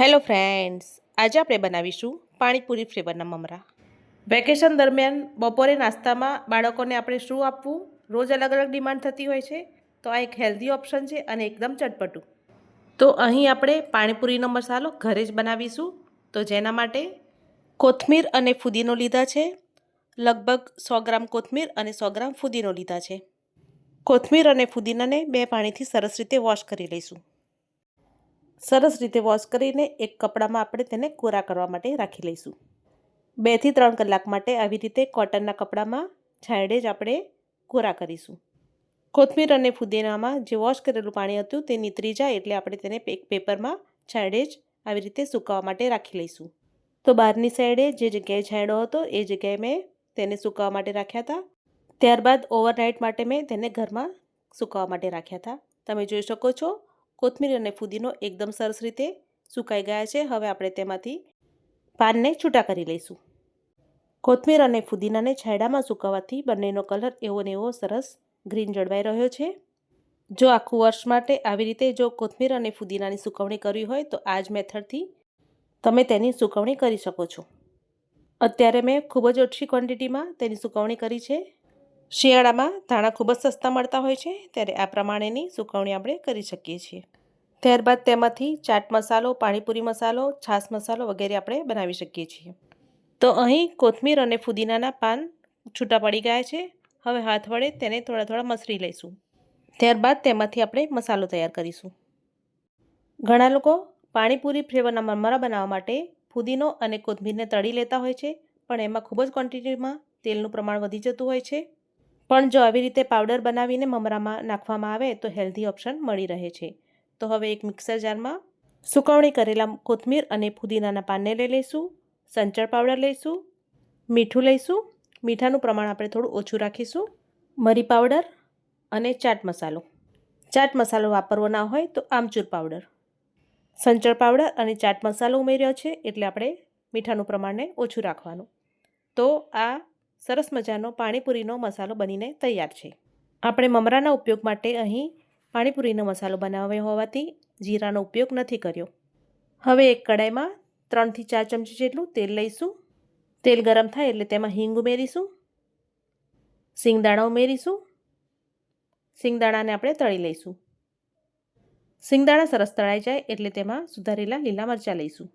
Hello friends આજે આપણે બનાવીશું પાણીપુરી ફ્લેવરના મમરા. વેકેશન દરમિયાન બપોરે નાસ્તામાં બાળકોને આપણે શું આપવું? રોજ અલગ અલગ ડિમાન્ડ થતી હોય છે. તો આ એક હેલ્ધી ઓપ્શન છે અને એકદમ ચટપટું. તો અહીં આપણે પાણીપુરીનો મસાલો ઘરે જ બનાવીશું. તો જેના માટે કોથમીર અને ફુદીનો લીધા છે. લગભગ સો ગ્રામ કોથમીર અને સો ગ્રામ ફુદીનો લીધા છે. કોથમીર અને ફુદીનાને બે પાણીથી સરસ રીતે વોશ કરી લઈશું. સરસ રીતે વોશ કરીને એક કપડામાં આપણે તેને કોરા કરવા માટે રાખી લઈશું. બેથી ત્રણ કલાક માટે આવી રીતે કોટનના કપડામાં છાંયડે જ આપણે કોરા કરીશું. કોથમીર અને ફુદીનામાં જે વોશ કરેલું પાણી હતું તે નીતરી જાય એટલે આપણે તેને એક પેપરમાં છાંયડે જ આવી રીતે સુકાવવા માટે રાખી લઈશું. તો બહારની સાઈડે જે જગ્યાએ છાંયડો હતો એ જગ્યાએ મેં તેને સુકાવવા માટે રાખ્યા હતા. ત્યારબાદ ઓવરનાઇટ માટે મેં તેને ઘરમાં સુકાવવા માટે રાખ્યા હતા. તમે જોઈ શકો છો કોથમીર અને ફુદીનો એકદમ સરસ રીતે સુકાઈ ગયા છે. હવે આપણે તેમાંથી પાનને છૂટા કરી લઈશું. કોથમીર અને ફુદીનાને છાંયડામાં સુકાવવાથી બંનેનો કલર એવો ને એવો સરસ ગ્રીન જળવાઈ રહ્યો છે. જો આખું વર્ષ માટે આવી રીતે જો કોથમીર અને ફુદીનાની સુકવણી કરવી હોય તો આ જ મેથડથી તમે તેની સુકવણી કરી શકો છો. અત્યારે મેં ખૂબ જ ઓછી ક્વોન્ટિટીમાં તેની સુકવણી કરી છે. શિયાળામાં ધાણા ખૂબ જ સસ્તા મળતા હોય છે. ત્યારે આ પ્રમાણેની સુકવણી આપણે કરી શકીએ છીએ. ત્યારબાદ તેમાંથી ચાટ મસાલો, પાણીપુરી મસાલો, છાશ મસાલો વગેરે આપણે બનાવી શકીએ છીએ. તો અહીં કોથમીર અને ફુદીનાના પાન છૂટા પડી ગયા છે. હવે હાથ વડે તેને થોડા થોડા મસરી લઈશું. ત્યારબાદ તેમાંથી આપણે મસાલો તૈયાર કરીશું. ઘણા લોકો પાણીપુરી ફ્લેવરના મરમરા બનાવવા માટે ફુદીનો અને કોથમીરને તળી લેતા હોય છે, પણ એમાં ખૂબ જ ક્વોન્ટિટીમાં તેલનું પ્રમાણ વધી જતું હોય છે. પણ જો આવી રીતે પાવડર બનાવીને મમરામાં નાખવામાં આવે તો હેલ્ધી ઓપ્શન મળી રહે છે. તો હવે એક મિક્સર જારમાં સુકવણી કરેલા કોથમીર અને ફુદીનાના પાનને લઈ લઈશું, સંચળ પાવડર લઈશું, મીઠું લઈશું. મીઠાનું પ્રમાણ આપણે થોડું ઓછું રાખીશું. મરી પાવડર અને ચાટ મસાલો. ચાટ મસાલો વાપરવો ના હોય તો આમચૂર પાવડર. સંચળ પાવડર અને ચાટ મસાલો ઉમેર્યો છે એટલે આપણે મીઠાનું પ્રમાણને ઓછું રાખવાનું. તો આ સરસ મજાનો પાણીપુરીનો મસાલો બનીને તૈયાર છે. આપણે મમરાના ઉપયોગ માટે અહીં પાણીપુરીનો મસાલો બનાવ્યો હોવાથી જીરાનો ઉપયોગ નથી કર્યો. હવે એક કડાઈમાં ત્રણથી ચાર ચમચી જેટલું તેલ લઈશું. તેલ ગરમ થાય એટલે તેમાં હિંગ ઉમેરીશું. સિંગદાણા ઉમેરીશું. સિંગદાણાને આપણે તળી લઈશું. સિંગદાણા સરસ તળાઈ જાય એટલે તેમાં સુધારેલા લીલા મરચાં લઈશું.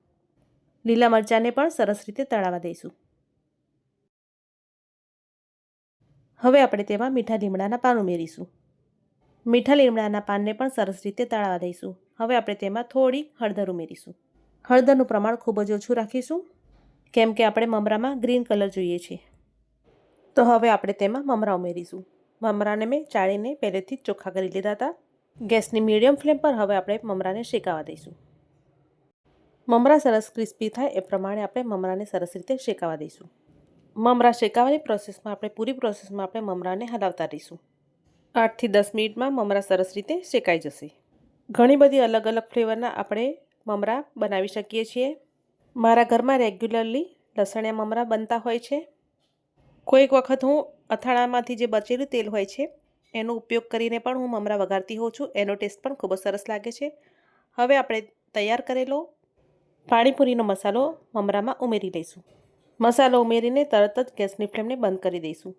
લીલા મરચાંને પણ સરસ રીતે તળાવવા દઈશું. હવે આપણે તેમાં મીઠા લીમડાના પાન ઉમેરીશું. મીઠા લીમડાના પાનને પણ સરસ રીતે તળાવા દઈશું. હવે આપણે તેમાં થોડી હળદર ઉમેરીશું. હળદરનું પ્રમાણ ખૂબ જ ઓછું રાખીશું, કેમ કે આપણે મમરામાં ગ્રીન કલર જોઈએ છે. તો હવે આપણે તેમાં મમરા ઉમેરીશું. મમરાને મેં ચાળીને પહેલેથી જ ચોખ્ખા કરી લીધા હતા. ગેસની મીડિયમ ફ્લેમ પર હવે આપણે મમરાને શેકાવા દઈશું. મમરા સરસ ક્રિસ્પી થાય એ પ્રમાણે આપણે મમરાને સરસ રીતે શેકાવા દઈશું. મમરા શેકાવાની પ્રોસેસમાં આપણે, પૂરી પ્રોસેસમાં આપણે મમરાને હલાવતા રહીશું. આઠથી દસ મિનિટમાં મમરા સરસ રીતે શેકાઈ જશે. ઘણી બધી અલગ અલગ ફ્લેવરના આપણે મમરા બનાવી શકીએ છીએ. મારા ઘરમાં રેગ્યુલરલી લસણિયા મમરા બનતા હોય છે. કોઈક વખત હું અથાણામાંથી જે બચેલું તેલ હોય છે, એનો ઉપયોગ કરીને પણ હું મમરા વઘારતી હોઉં છું. એનો ટેસ્ટ પણ ખૂબ જ સરસ લાગે છે. હવે આપણે તૈયાર કરેલો પાણીપુરીનો મસાલો મમરામાં ઉમેરી દઈશું મસાલો ઉમેરીને તરત જ ગેસની ફ્લેમને બંધ કરી દઈશું.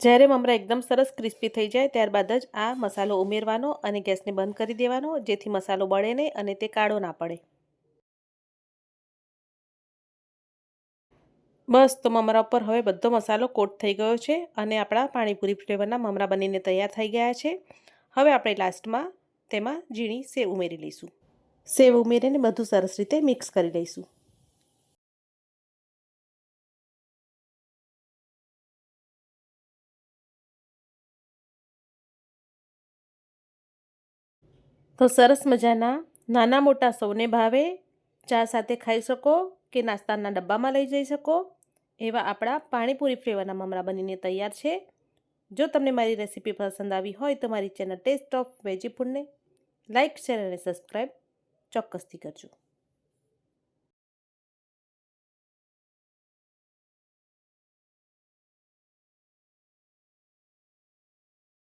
જ્યારે મમરા એકદમ સરસ ક્રિસ્પી થઈ જાય, ત્યારબાદ જ આ મસાલો ઉમેરવાનો અને ગેસને બંધ કરી દેવાનો, જેથી મસાલો બળે નહીં અને તે કાળો ના પડે. બસ, તો મમરા ઉપર હવે બધો મસાલો કોટ થઈ ગયો છે અને આપણા પાણીપુરી ફ્લેવરના મમરા બનીને તૈયાર થઈ ગયા છે. હવે આપણે લાસ્ટમાં તેમાં ઝીણી સેવ ઉમેરી લઈશું. સેવ ઉમેરીને બધું સરસ રીતે મિક્સ કરી લઈશું. તો સરસ મજાના નાના મોટા સૌને ભાવે ચા સાથે ખાઈ શકો કે નાસ્તાના ડબ્બામાં લઈ જઈ શકો એવા આપણા પાણીપુરી ફ્લેવરના મમરા બનીને તૈયાર છે. જો તમને મારી રેસીપી પસંદ આવી હોય તો મારી ચેનલ ટેસ્ટ ઓફ વેજી ફૂડને લાઇક શેર અને સબસ્ક્રાઈબ ચોક્કસથી કરજો.